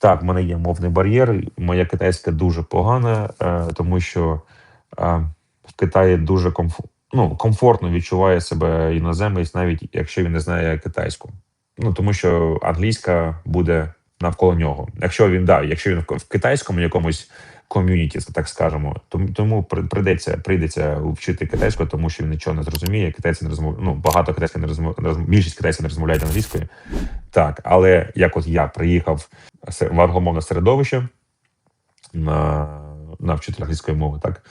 Так, в мене є мовний бар'єр. Моя китайська дуже погана, е, тому що е, в Китаї дуже комф... ну, комфортно відчуває себе іноземець, навіть якщо він не знає китайську. Ну тому що англійська буде навколо нього. Якщо він да, якщо він в китайському якомусь ком'юніті, так скажемо, тому, тому прийдеться прийдеться вчити китайську, тому що він нічого не зрозуміє. Китайці не розмов... ну, багато китайських не розмов... більшість китайців не розмовляють англійською. Так, але як от я приїхав англомовне середовище на, на вчителя англійської мови, так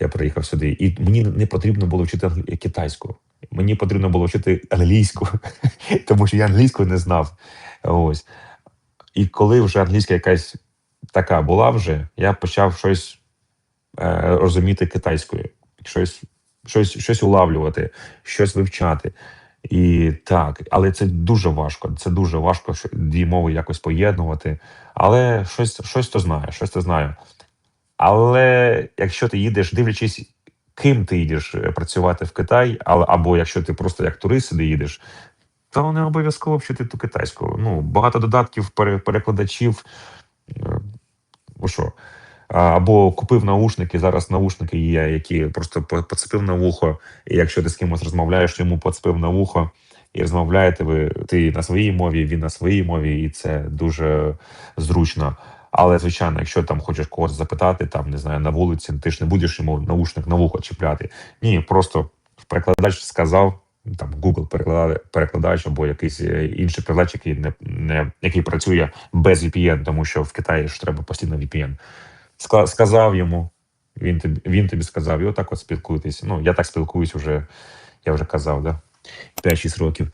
я приїхав сюди, і мені не потрібно було вчити англі- китайську. Мені потрібно було вчити англійську, тому що я англійську не знав. Ось. І коли вже англійська якась така була вже, я почав щось е, розуміти китайською, щось, щось, щось улавлювати, щось вивчати. І так, але це дуже важко. Це дуже важко дві мови якось поєднувати. Але щось, щось то знаю, щось то знаю. Але якщо ти їдеш, дивлячись, ким ти їдеш е, працювати в Китай, або якщо ти просто як турист сюди їдеш, то не обов'язково вчити ту китайську. Ну, багато додатків, перекладачів. Ну що? Або купив наушники. Зараз наушники є, які просто поцепив на вухо. І якщо ти з кимось розмовляєш, йому поцепив на вухо, і розмовляєте ви ти на своїй мові, він на своїй мові, і це дуже зручно. Але звичайно, якщо там хочеш когось запитати, там не знаю, на вулиці, ти ж не будеш йому наушник на вухо чіпляти. Ні, просто перекладач сказав. Там Google перекладач або якийсь е, інший перекладач, який не, не який працює без VPN, тому що в Китаї ж треба постійно VPN. Ска- сказав йому, він тобі, він тобі сказав, і отак от спілкуйтесь. Ну, я так спілкуюсь вже, я вже казав, да? 5-6 років.